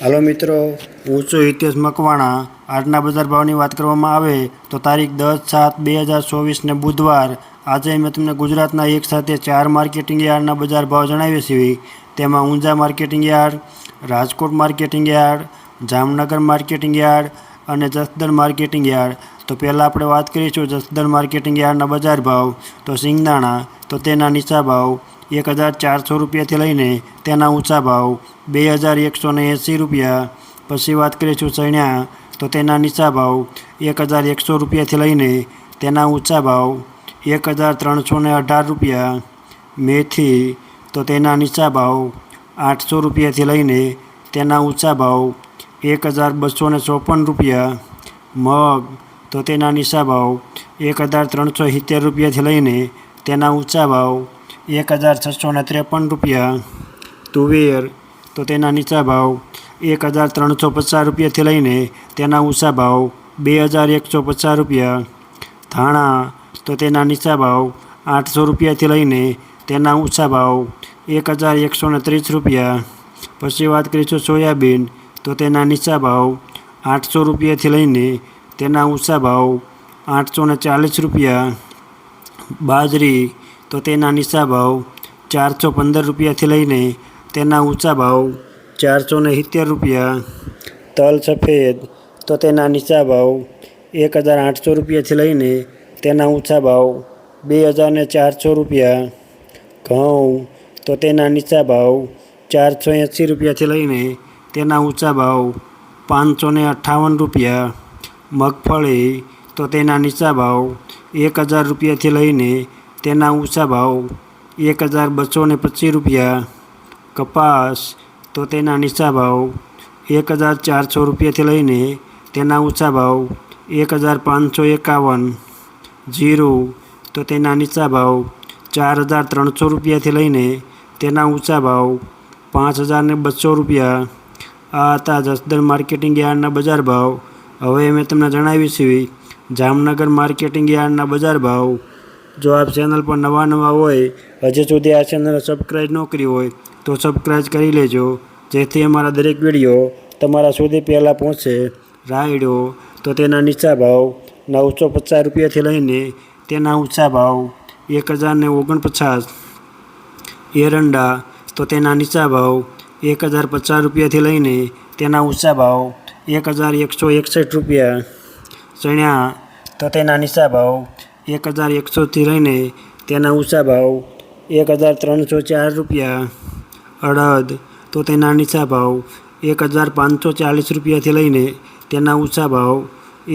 હાલો મિત્રો હું છું હિતેશ મકવાણા, આજના બજાર ભાવની વાત કરવામાં આવે તો તારીખ દસ સાત બે હજાર ચોવીસને બુધવાર. આજે મેં તમને ગુજરાતના એક સાથે ચાર માર્કેટિંગ યાર્ડના બજાર ભાવ જણાવ્યા છે. તેમાં Unjha marketing yard, Rajkot marketing yard, Jamnagar marketing yard અને જસદણ માર્કેટિંગ યાર્ડ. તો પહેલાં આપણે વાત કરીશું જસદણ માર્કેટિંગ યાર્ડના બજાર ભાવ. તો સિંગદાણા, તો તેના નીચા ભાવ. એક હજાર ચારસો રૂપિયાથી લઈને તેના ઊંચા ભાવ બે હજાર એકસો ને એંસી રૂપિયા. પછી વાત કરીશું ચણ્યા તો તેના નીચા ભાવ એક હજાર એકસો રૂપિયાથી લઈને તેના ઊંચા ભાવ એક હજાર ત્રણસો ને અઢાર રૂપિયા. મેથી, તો તેના નીચા ભાવ આઠસો રૂપિયાથી લઈને તેના ઊંચા ભાવ એક હજાર બસો ને ચોપન રૂપિયા. મગ, તો તેના નીચા ભાવ એક હજાર ત્રણસો સિત્તેર રૂપિયાથી લઈને તેના ઊંચા ભાવ એક હજાર છસો ને ત્રેપન રૂપિયા. તુવેર, તો તેના નીચા ભાવ એક હજાર ત્રણસો પચાસ રૂપિયાથી લઈને તેના ઊંચા ભાવ બે હજાર એકસો પચાસ રૂપિયા. ધાણા, તો તેના નીચા ભાવ આઠસો રૂપિયાથી લઈને તેના ઊંચા ભાવ એક હજાર એકસો ને ત્રીસ રૂપિયા. પછી વાત કરીશું સોયાબીન, તો તેના નીચા ભાવ આઠસો રૂપિયાથી લઈને તેના ઊંચા ભાવ આઠસો ને ચાલીસ રૂપિયા. બાજરી તો તેના નીચા ભાવ ચારસો પંદર રૂપિયાથી લઈને તેના ઊંચા ભાવ ચારસો ને સિત્તેર રૂપિયા. તલ સફેદ, તો તેના નીચા ભાવ એક હજાર આઠસો રૂપિયાથી લઈને તેના ઊંચા ભાવ બે હજાર ને ચારસો રૂપિયા. ઘઉં, તો તેના નીચા ભાવ ચારસો એંસી રૂપિયાથી લઈને તેના ઊંચા ભાવ પાંચસો ને અઠ્ઠાવન રૂપિયા. મગફળી, તો તેના નીચા ભાવ એક હજાર રૂપિયાથી લઈને તેના ઊંચા ભાવ એક હજાર બસો ને પચીસ રૂપિયા, કપાસ તો તેના નીચા ભાવ એક હજાર ચારસો રૂપિયાથી લઈને તેના ઊંચા ભાવ એક હજાર પાંચસો એકાવન. જીરું તો તેના નીચા ભાવ ચાર હજાર ત્રણસો રૂપિયાથી લઈને તેના ઊંચા ભાવ પાંચ હજાર ને બસો રૂપિયા. આ હતા જસદણ માર્કેટિંગ યાર્ડના બજાર ભાવ. હવે મેં તમને જણાવી છે, જામનગર માર્કેટિંગ યાર્ડના બજાર ભાવ જો આપ ચેનલ પર નવા નવા હોય, હજી સુધી આ ચેનલ સબસ્ક્રાઈબ ન કરી હોય, તો સબસ્ક્રાઈબ કરી લેજો. જેથી અમારા દરેક વીડિયો તમારા સુધી પહેલાં પહોંચે. રાયડો, તો તેના નીચા ભાવ નવસો પચાસ રૂપિયાથી લઈને તેના ઊંચા ભાવ એક હજારને ઓગણપચાસ. એરંડા, તો તેના નીચા ભાવ એક હજાર પચાસ રૂપિયાથી લઈને તેના ઊંચા ભાવ એક હજાર એકસો એકસઠ રૂપિયા. ચણ્યા, તો તેના નીચા ભાવ એક હજાર એકસોથી લઈને તેના ઊંચા ભાવ એક હજાર ત્રણસો ચાર રૂપિયા અડદ, તો તેના નીચા ભાવ એક હજાર પાંચસો ચાલીસ રૂપિયાથી લઈને તેના ઊંચા ભાવ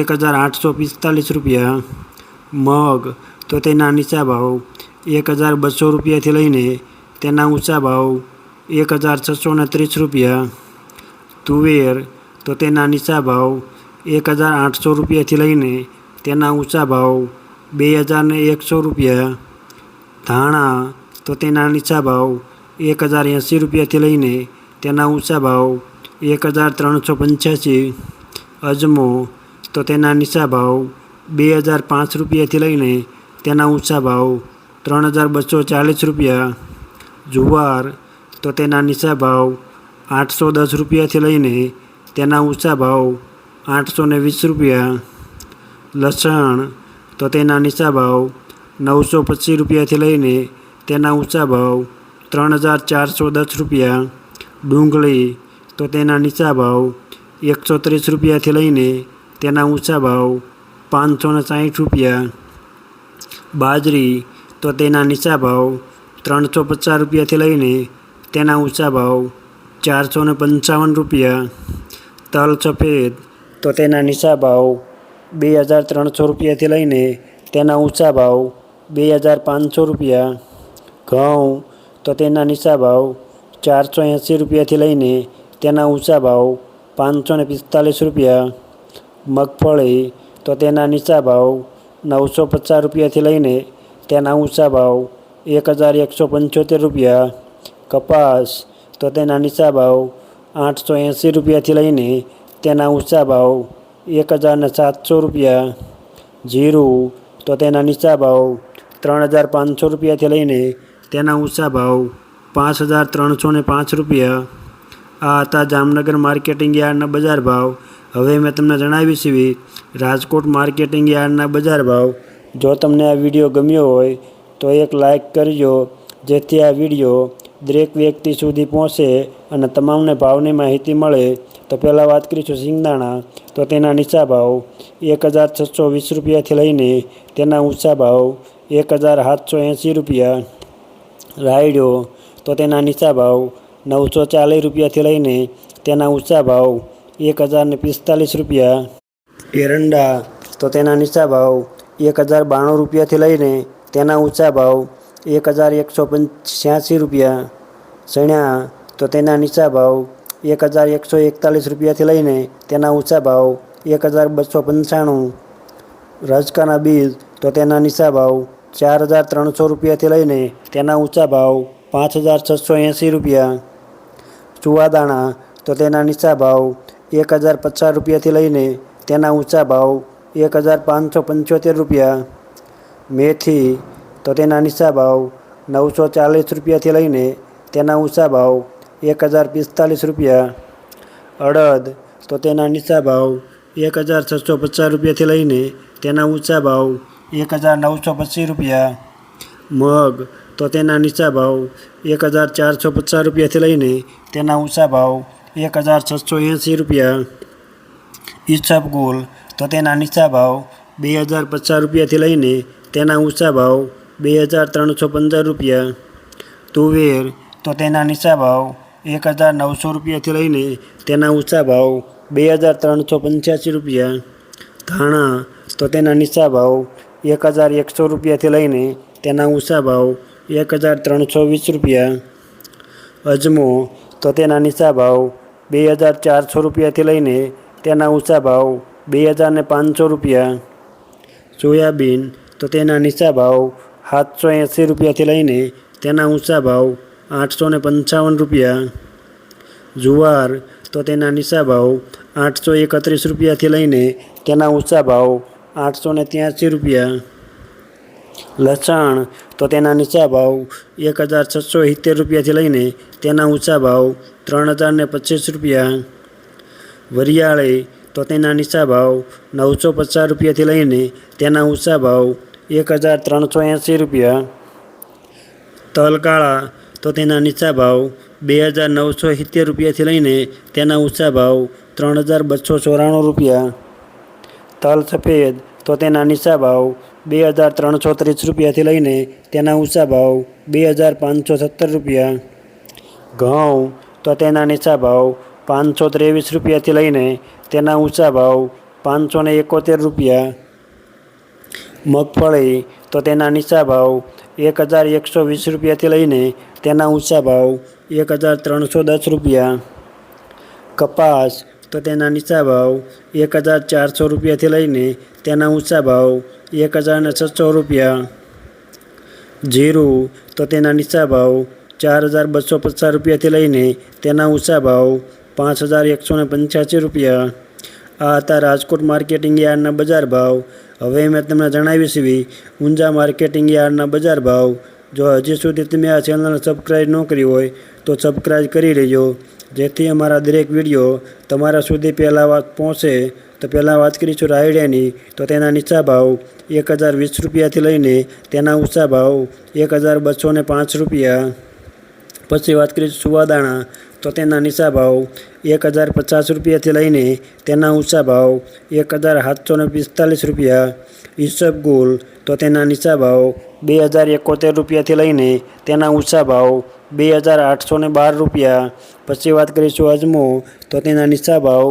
એક હજાર આઠસો પિસ્તાલીસ રૂપિયા. મગ, તો તેના નીચા ભાવ એક હજાર બસો રૂપિયાથી લઈને તેના ઊંચા ભાવ એક હજાર છસો ને ત્રીસ રૂપિયા. તુવેર, તો તેના નીચા ભાવ એક હજાર આઠસો રૂપિયાથી લઈને તેના ઊંચા ભાવ બે હજારને એકસો રૂપિયા. ધાણા તો તેના નીચા ભાવ એક હજાર એંસી રૂપિયાથી લઈને તેના ઊંચા ભાવ એક હજાર ત્રણસો પંચ્યાસી. અજમો તો તેના નીચા ભાવ બે હજાર પાંચ રૂપિયાથી લઈને તેના ઊંચા ભાવ ત્રણ હજાર બસો ચાલીસ રૂપિયા. જુવાર તો તેના નીચા ભાવ આઠસો દસ રૂપિયાથી લઈને તેના ઊંચા ભાવ આઠસો વીસ રૂપિયા. લસણ તો તેના નીચા ભાવ નવસો પચીસ રૂપિયાથી લઈને તેના ઊંચા ભાવ ત્રણ હજાર ચારસો દસ રૂપિયા. ડુંગળી તો તેના નીચા ભાવ એકસો ત્રીસ રૂપિયાથી લઈને તેના ઊંચા ભાવ પાંચસો ને સાઠ રૂપિયા. બાજરી તો તેના નીચા ભાવ ત્રણસો પચાસ રૂપિયાથી લઈને તેના ઊંચા ભાવ ચારસો ને પંચાવન રૂપિયા. તલ સફેદ તો તેના નીચા ભાવ બે હજાર ત્રણસો રૂપિયાથી લઈને તેના ઊંચા ભાવ બે હજાર પાંચસો રૂપિયા ઘઉં તો તેના નીચા ભાવ ચારસો એંસી રૂપિયાથી લઈને તેના ઊંચા ભાવ પાંચસો ને પિસ્તાલીસ રૂપિયા મગફળી તો તેના નીચા ભાવ નવસો પચાસ રૂપિયાથી લઈને તેના ઊંચા ભાવ એક હજાર એકસો પંચોતેર રૂપિયા કપાસ તો તેના નીચા ભાવ આઠસો એંસી રૂપિયાથી લઈને તેના ઊંચા ભાવ એક હજારને સાતસો રૂપિયા, જીરું, તો તેના નીચા ભાવ ત્રણ હજાર પાંચસો રૂપિયાથી લઈને તેના ઊંચા ભાવ પાંચ હજાર ત્રણસો ને પાંચ રૂપિયા. આ હતા જામનગર માર્કેટિંગ યાર્ડના બજાર ભાવ. હવે મેં તમને જણાવી છીએ રાજકોટ માર્કેટિંગ યાર્ડના બજાર ભાવ. જો તમને આ વીડિયો ગમ્યો હોય, તો એક લાઈક કરજો, જેથી આ વીડિયો દરેક વ્યક્તિ સુધી પહોંચે અને તમામને ભાવની માહિતી મળે. તો પહેલાં વાત કરીશું સિંગદાણા તો તેના નીચા ભાવ એક હજાર છસો વીસ રૂપિયાથી લઈને તેના ઊંચા ભાવ એક હજાર સાતસો એંસી રૂપિયા. રાયડો, તો તેના નીચા ભાવ નવસો ચાલીસ રૂપિયાથી લઈને તેના ઊંચા ભાવ એક હજારને પિસ્તાલીસ રૂપિયા. એરંડા, તો તેના નીચા ભાવ એક હજાર બાણું રૂપિયાથી લઈને તેના ઊંચા ભાવ એક હજાર એકસો પંચ્યાસી રૂપિયા. સણ્યા તો તેના નીચા ભાવ એક હજાર એકસો એકતાલીસ રૂપિયાથી લઈને તેના ઊંચા ભાવ એક હજાર બસો પંચાણું. રજકાના બીજ તો તેના નીચા ભાવ ચાર હજાર ત્રણસો રૂપિયાથી લઈને તેના ઊંચા ભાવ પાંચ હજાર છસો એંસી રૂપિયા. ચુવાદાણા તો તેના નીચા ભાવ એક હજાર પચાસ રૂપિયાથી લઈને તેના ઊંચા ભાવ એક હજાર પાંચસો પંચોતેર રૂપિયા. મેથી તો તેના નીચા ભાવ નવસો ચાલીસ રૂપિયાથી લઈને તેના ઊંચા ભાવ એક હજાર પિસ્તાલીસ રૂપિયા. અડદ, તો તેના નીચા ભાવ એક હજાર છસો પચાસ રૂપિયાથી લઈને તેના ઊંચા ભાવ એક હજાર નવસો પચીસ રૂપિયા. મગ, તો તેના નીચા ભાવ એક હજાર ચારસો પચાસ રૂપિયાથી લઈને તેના ઊંચા ભાવ એક હજાર છસો એંસી રૂપિયા. ઈસબગુલ તો તેના નીચા ભાવ બે હજાર પચાસ રૂપિયાથી લઈને તેના ઊંચા ભાવ બે હજાર ત્રણસો પંદર રૂપિયા. તુવેર, તો તેના નીચા ભાવ એક હજાર નવસો રૂપિયાથી લઈને તેના ઊંચા ભાવ બે હજાર ત્રણસો પંચ્યાસી રૂપિયા. ધાણા તો તેના નીચા ભાવ એક હજાર એકસો રૂપિયાથી લઈને તેના ઊંચા ભાવ એક હજાર ત્રણસો વીસ રૂપિયા. અજમો તો તેના નીચા ભાવ બે હજાર ચારસો રૂપિયાથી લઈને તેના ઊંચા ભાવ બે હજાર ને પાંચસો રૂપિયા. સોયાબીન તો તેના નીચા ભાવ સાતસો એંસી રૂપિયાથી લઈને તેના ઊંચા ભાવ આઠસો ને પંચાવન રૂપિયા. જુવાર, તો તેના નીચા ભાવ આઠસો એકત્રીસ રૂપિયાથી લઈને તેના ઊંચા ભાવ આઠસો ને ત્યાંસી રૂપિયા. લસણ, તો તેના નીચા ભાવ એક હજાર છસો સિત્તેર રૂપિયાથી લઈને તેના ઊંચા ભાવ ત્રણ હજાર ને પચીસ રૂપિયા. વરિયાળી, તો તેના નીચા ભાવ નવસો પચાસ રૂપિયાથી લઈને તેના ઊંચા ભાવ એક હજાર ત્રણસો એંસી રૂપિયા. તલકાળા તો તેના નીચા ભાવ બે હજાર નવસો સિત્તેર રૂપિયાથી લઈને તેના ઊંચા ભાવ ત્રણ હજાર બસો ચોરાણું રૂપિયા. તલ સફેદ તો તેના નીચા ભાવ બે હજાર ત્રણસો ત્રીસ રૂપિયાથી લઈને તેના ઊંચા ભાવ બે હજાર પાંચસો સત્તર રૂપિયા. ઘઉં તો તેના નીચા ભાવ પાંચસો ત્રેવીસ રૂપિયાથી લઈને તેના ઊંચા ભાવ પાંચસો ને એકોતેર રૂપિયા. મગફળી તો તેના નીચા ભાવ એક હજાર એકસો વીસ રૂપિયાથી લઈને તેના ઊંચા ભાવ એક હજાર ત્રણસો દસ રૂપિયા. કપાસ તો તેના નીચા ભાવ એક હજાર ચારસો રૂપિયાથી લઈને તેના ઊંચા ભાવ એક હજાર છસો રૂપિયા. જીરું તો તેના નીચા ભાવ ચાર હજાર બસો પચાસ રૂપિયાથી લઈને તેના ઊંચા ભાવ પાંચ હજાર એકસો ને પંચ્યાસી રૂપિયા. આ હતા રાજકોટ માર્કેટિંગ યાર્ડના બજાર ભાવ. હવે મેં તમને જણાવી છે ઊંઝા માર્કેટિંગ યાર્ડના બજાર ભાવ જો હજી સુધી તમે આ ચેનલને સબસ્ક્રાઈબ ન કરી હોય, તો સબસ્ક્રાઈબ કરી લેજો. જેથી અમારા દરેક વીડિયો તમારા સુધી પહેલાં વાત પહોંચે. તો પહેલાં વાત કરીશું રાયડિયાની તો તેના નીચા ભાવ એક હજાર વીસ રૂપિયાથી લઈને તેના ઊંચા ભાવ એક હજાર બસો ને પાંચ રૂપિયા. પછી વાત કરીશું સુવાદાણા. તો તેના નીચા ભાવ એક હજાર પચાસ રૂપિયાથી લઈને તેના ઊંચા ભાવ એક હજાર સાતસો ને પિસ્તાલીસ રૂપિયા. ઈસબગુલ તો તેના નીચા ભાવ બે હજાર એકોતેર રૂપિયાથી લઈને તેના ઊંચા ભાવ બે હજાર આઠસો બાર રૂપિયા. પછી વાત કરીશું અજમો તો તેના નીચા ભાવ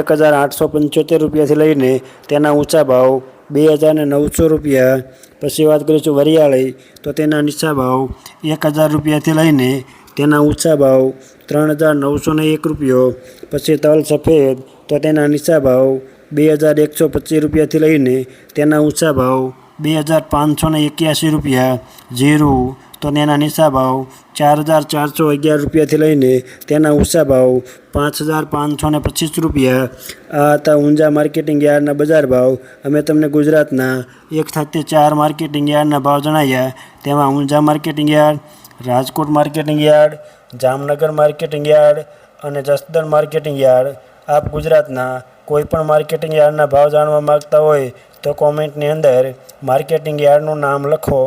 એક હજાર આઠસો પંચોતેર રૂપિયાથી લઈને તેના ઊંચા ભાવ બે હજાર નવસો રૂપિયા. પછી વાત કરીશું વરિયાળી, તો તેના નીચા ભાવ એક હજાર રૂપિયાથી લઈને તેના ઊંચા ભાવ ત્રણ હજાર નવસો એક રૂપિયો. પછી તલ સફેદ, તો તેના નીચા ભાવ બે હજાર એકસો પચીસ રૂપિયાથી લઈને તેના ઊંચા ભાવ બે હજાર પાંચસો ને એક્યાસી રૂપિયા. જીરું તો તેના નીચા ભાવ ચાર હજાર ચારસો અગિયાર રૂપિયાથી લઈને તેના ઊંચા ભાવ પાંચ હજાર પાંચસો ને પચીસ રૂપિયા. આ હતા ઊંઝા માર્કેટિંગ યાર્ડના બજાર ભાવ. અમે તમને ગુજરાતના એક સાથે ચાર માર્કેટિંગ યાર્ડના ભાવ જણાવ્યા. તેમાં Unjha marketing yard, Rajkot marketing yard, Jamnagar marketing yard અને જસદણ માર્કેટિંગ યાર્ડ. આપ ગુજરાતના કોઈપણ માર્કેટિંગ યાર્ડના ભાવ જાણવા માગતા હોય તો કોમેન્ટની અંદર માર્કેટિંગ યાર્ડનું નામ લખો.